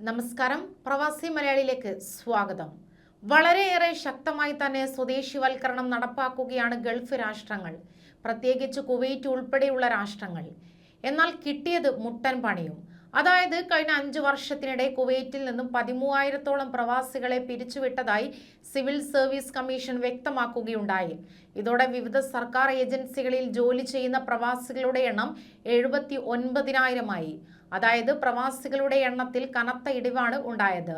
നമസ്കാരം. പ്രവാസി മലയാളിയിലേക്ക് സ്വാഗതം. വളരെയേറെ ശക്തമായി തന്നെ സ്വദേശിവൽക്കരണം നടപ്പാക്കുകയാണ് ഗൾഫ് രാഷ്ട്രങ്ങൾ. പ്രത്യേകിച്ച് കുവൈറ്റ് ഉൾപ്പെടെയുള്ള രാഷ്ട്രങ്ങൾ. എന്നാൽ കിട്ടിയത് മുട്ടൻ പണിയും. അതായത് കഴിഞ്ഞ അഞ്ചു വർഷത്തിനിടെ കുവൈറ്റിൽ നിന്നും പതിമൂവായിരത്തോളം പ്രവാസികളെ പിരിച്ചുവിട്ടതായി സിവിൽ സർവീസ് കമ്മീഷൻ വ്യക്തമാക്കുകയുണ്ടായി. ഇതോടെ വിവിധ സർക്കാർ ഏജൻസികളിൽ ജോലി ചെയ്യുന്ന പ്രവാസികളുടെ എണ്ണം എഴുപത്തി ഒൻപതിനായിരമായി. അതായത് പ്രവാസികളുടെ എണ്ണത്തിൽ കനത്ത ഇടിവാണ് ഉണ്ടായത്.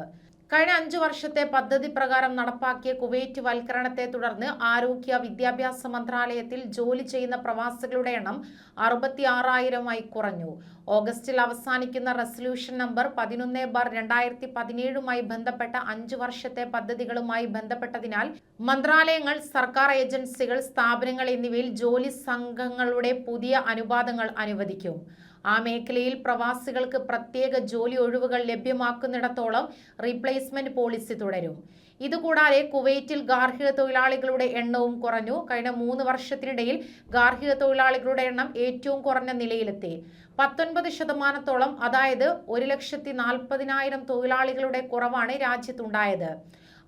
കഴിഞ്ഞ അഞ്ചു വർഷത്തെ പദ്ധതി പ്രകാരം നടപ്പാക്കിയ കുവൈറ്റ് വൽക്കരണത്തെ തുടർന്ന് ആരോഗ്യ വിദ്യാഭ്യാസ മന്ത്രാലയത്തിൽ ജോലി ചെയ്യുന്ന പ്രവാസികളുടെ എണ്ണം അറുപത്തി ആറായിരമായി കുറഞ്ഞു. ഓഗസ്റ്റിൽ അവസാനിക്കുന്ന റെസൊല്യൂഷൻ നമ്പർ പതിനൊന്ന് ബാർ രണ്ടായിരത്തി പതിനേഴുമായി ബന്ധപ്പെട്ട അഞ്ചു വർഷത്തെ പദ്ധതികളുമായി ബന്ധപ്പെട്ടതിനാൽ മന്ത്രാലയങ്ങൾ സർക്കാർ ഏജൻസികൾ സ്ഥാപനങ്ങൾ എന്നിവയിൽ ജോലി സംഘങ്ങളുടെ പുതിയ അനുപാതങ്ങൾ അനുവദിക്കും. ആ മേഖലയിൽ പ്രവാസികൾക്ക് പ്രത്യേക ജോലി ഒഴിവുകൾ ലഭ്യമാക്കുന്നിടത്തോളം റീപ്ലേസ്മെന്റ് പോളിസി തുടരും. ഇതുകൂടാതെ കുവൈറ്റിൽ ഗാർഹിക തൊഴിലാളികളുടെ എണ്ണവും കുറഞ്ഞു. കഴിഞ്ഞ മൂന്ന് വർഷത്തിനിടയിൽ ഗാർഹിക തൊഴിലാളികളുടെ എണ്ണം ഏറ്റവും കുറഞ്ഞ നിലയിലെത്തി. പത്തൊൻപത് ശതമാനത്തോളം അതായത് ഒരു ലക്ഷത്തി നാൽപ്പതിനായിരം തൊഴിലാളികളുടെ കുറവാണ് രാജ്യത്തുണ്ടായത്.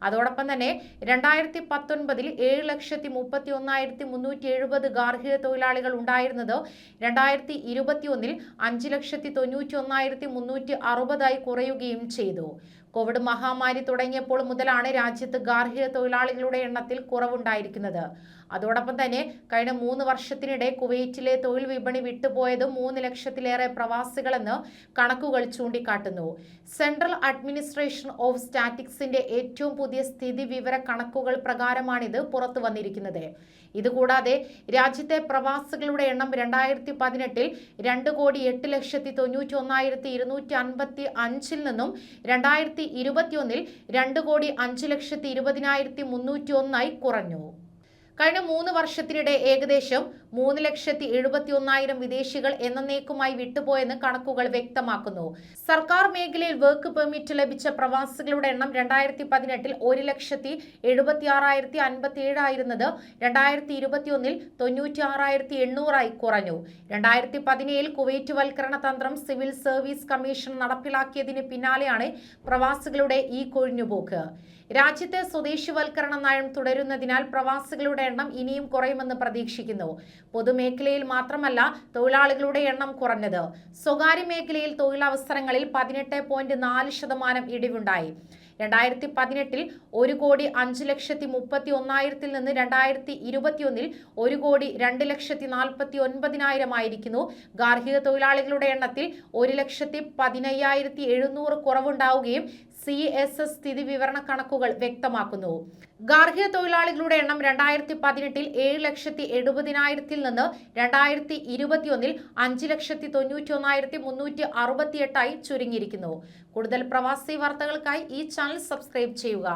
അതോടൊപ്പം തന്നെ രണ്ടായിരത്തി പത്തൊൻപതിൽ ഏഴ് ലക്ഷത്തി മുപ്പത്തി ഒന്നായിരത്തി മുന്നൂറ്റി എഴുപത് ഗാർഹിക തൊഴിലാളികൾ ഉണ്ടായിരുന്നത് രണ്ടായിരത്തി ഇരുപത്തി ഒന്നിൽ അഞ്ച് ലക്ഷത്തി തൊണ്ണൂറ്റി ഒന്നായിരത്തി മുന്നൂറ്റി അറുപതായി കുറയുകയും ചെയ്തു. കോവിഡ് മഹാമാരി തുടങ്ങിയപ്പോൾ മുതലാണ് രാജ്യത്ത് ഗാർഹിക തൊഴിലാളികളുടെ എണ്ണത്തിൽ കുറവുണ്ടായിരിക്കുന്നത്. അതോടൊപ്പം തന്നെ കഴിഞ്ഞ മൂന്ന് വർഷത്തിനിടെ കുവൈറ്റിലെ തൊഴിൽ വിപണി വിട്ടുപോയത് മൂന്ന് ലക്ഷത്തിലേറെ പ്രവാസികളെന്ന് കണക്കുകൾ ചൂണ്ടിക്കാട്ടുന്നു. സെൻട്രൽ അഡ്മിനിസ്ട്രേഷൻ ഓഫ് സ്റ്റാറ്റിക്സിന്റെ ഏറ്റവും പുതിയ സ്ഥിതി വിവര കണക്കുകൾ പ്രകാരമാണിത് പുറത്തു വന്നിരിക്കുന്നത്. ഇതുകൂടാതെ രാജ്യത്തെ പ്രവാസികളുടെ എണ്ണം രണ്ടായിരത്തി പതിനെട്ടിൽ രണ്ട് കോടി എട്ട് ലക്ഷത്തി തൊണ്ണൂറ്റി ഒന്നായിരത്തി ഇരുന്നൂറ്റി അൻപത്തി അഞ്ചിൽ നിന്നും രണ്ടായിരത്തി ഇരുപത്തിയൊന്നിൽ രണ്ട് കോടി അഞ്ച് ലക്ഷത്തി ഇരുപതിനായിരത്തി മുന്നൂറ്റി ഒന്നായി കുറഞ്ഞു. കഴിഞ്ഞ മൂന്ന് വർഷത്തിനിടെ ഏകദേശം മൂന്ന് ലക്ഷത്തി എഴുപത്തി ഒന്നായിരം വിദേശികൾ എന്നേക്കുമായി വിട്ടുപോയെന്ന് കണക്കുകൾ വ്യക്തമാക്കുന്നു. സർക്കാർ മേഖലയിൽ വർക്ക് പെർമിറ്റ് ലഭിച്ച പ്രവാസികളുടെ എണ്ണം രണ്ടായിരത്തി പതിനെട്ടിൽ ഒരു ലക്ഷത്തി എഴുപത്തി ആറായിരത്തി അൻപത്തി ഏഴായിരുന്നത് രണ്ടായിരത്തി ഇരുപത്തിയൊന്നിൽ തൊണ്ണൂറ്റി ആറായിരത്തി എണ്ണൂറായി കുറഞ്ഞു. രണ്ടായിരത്തി പതിനേഴിൽ കുവൈറ്റ് വൽക്കരണ തന്ത്രം സിവിൽ സർവീസ് കമ്മീഷൻ നടപ്പിലാക്കിയതിന് പിന്നാലെയാണ് പ്രവാസികളുടെ ഈ കൊഴിഞ്ഞുപോക്ക്. രാജ്യത്തെ സ്വദേശിവൽക്കരണ നയം തുടരുന്നതിനാൽ പ്രവാസികളുടെ എണ്ണം ഇനിയും കുറയുമെന്ന് പ്രതീക്ഷിക്കുന്നു. പൊതുമേഖലയിൽ മാത്രമല്ല തൊഴിലാളികളുടെ എണ്ണം കുറഞ്ഞത്. സ്വകാര്യ മേഖലയിൽ തൊഴിലവസരങ്ങളിൽ പതിനെട്ട് പോയിന്റ് നാല് ശതമാനം ഇടിവുണ്ടായി. രണ്ടായിരത്തി പതിനെട്ടിൽ ഒരു കോടി അഞ്ച് ലക്ഷത്തി മുപ്പത്തി ഒന്നായിരത്തിൽ നിന്ന് രണ്ടായിരത്തി ഇരുപത്തിയൊന്നിൽ ഒരു കോടി രണ്ട് ലക്ഷത്തി നാൽപ്പത്തി ഒൻപതിനായിരമായിരിക്കുന്നു. ഗാർഹിക തൊഴിലാളികളുടെ എണ്ണത്തിൽ ഒരു ലക്ഷത്തി പതിനയ്യായിരത്തി എഴുന്നൂറ് കുറവുണ്ടാവുകയും സി എസ് എസ് സ്ഥിതി വിവരണ കണക്കുകൾ വ്യക്തമാക്കുന്നു. ഗാർഹിക തൊഴിലാളികളുടെ എണ്ണം രണ്ടായിരത്തി പതിനെട്ടിൽ ഏഴ് ലക്ഷത്തി എഴുപതിനായിരത്തിൽ നിന്ന് രണ്ടായിരത്തി ഇരുപത്തിയൊന്നിൽ അഞ്ച് ലക്ഷത്തി തൊണ്ണൂറ്റി ഒന്നായിരത്തി മുന്നൂറ്റി അറുപത്തിയെട്ടായി ചുരുങ്ങിയിരിക്കുന്നു. കൂടുതൽ പ്രവാസി വാർത്തകൾക്കായി ഈ ചാനൽ സബ്സ്ക്രൈബ് ചെയ്യുക.